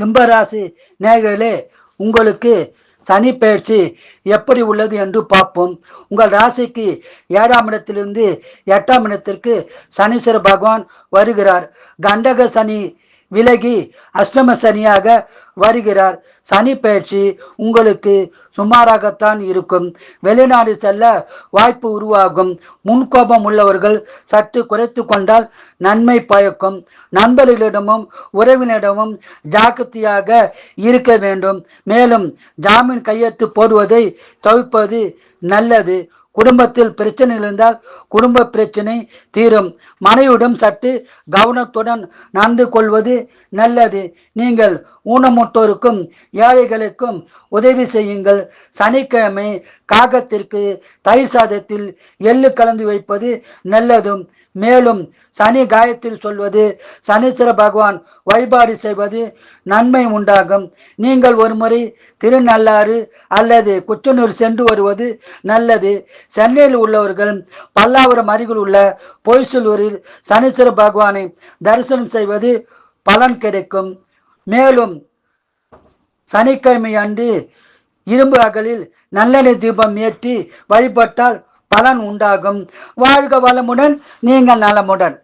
சிம்பராசி நேர்களே உங்களுக்கு சனி பயிற்சி எப்படி உள்ளது என்று பார்ப்போம். உங்கள் ராசிக்கு ஏழாம் இடத்திலிருந்து எட்டாம் இடத்திற்கு சனீஸ்வர பகவான் வருகிறார். கண்டக சனி விலகி அஷ்டம சனியாக வருகிறார். சனி பயிற்சி உங்களுக்கு சுமாராகத்தான் இருக்கும். வெளிநாடு செல்ல வாய்ப்பு உருவாகும். முன்கோபம் உள்ளவர்கள் சற்று குறைத்து கொண்டால் நன்மை பயக்கும். நண்பர்களிடமும் உறவினரிடமும் ஜாக்கிரதையாக இருக்க வேண்டும். மேலும் ஜாமீன் கையெழுத்து போடுவதை தவிர்ப்பது நல்லது. குடும்பத்தில் பிரச்சனை இருந்தால் குடும்ப பிரச்சனை தீரும். மனைவிடம் சற்று கவனத்துடன் நடந்து கொள்வது நல்லது. நீங்கள் ஊனமுட்டோருக்கும் ஏழைகளுக்கும் உதவி செய்யுங்கள். சனிக்கிழமை காகத்திற்கு தயிர் சாதத்தில் எள்ளு கலந்து வைப்பது நல்லதும். மேலும் சனி காயத்தில் சொல்வது சனீஸ்வர பகவான் வழிபாடு செய்வது நன்மை உண்டாகும். நீங்கள் ஒருமுறை திருநள்ளாறு அல்லது குச்சனூர் சென்று வருவது நல்லது. சென்னையில் உள்ளவர்கள் பல்லாவரம் அருகில் உள்ள பொய்சலூரில் சனீஸ்வர பகவானை தரிசனம் செய்வது பலன் கிடைக்கும். மேலும் சனிக்கிழமை அன்று இரும்பு அகலில் நல்லெண்ணெய் தீபம் ஏற்றி வழிபட்டால் பலன் உண்டாகும். வாழ்க வளமுடன் நீங்கள் நலமுடன்.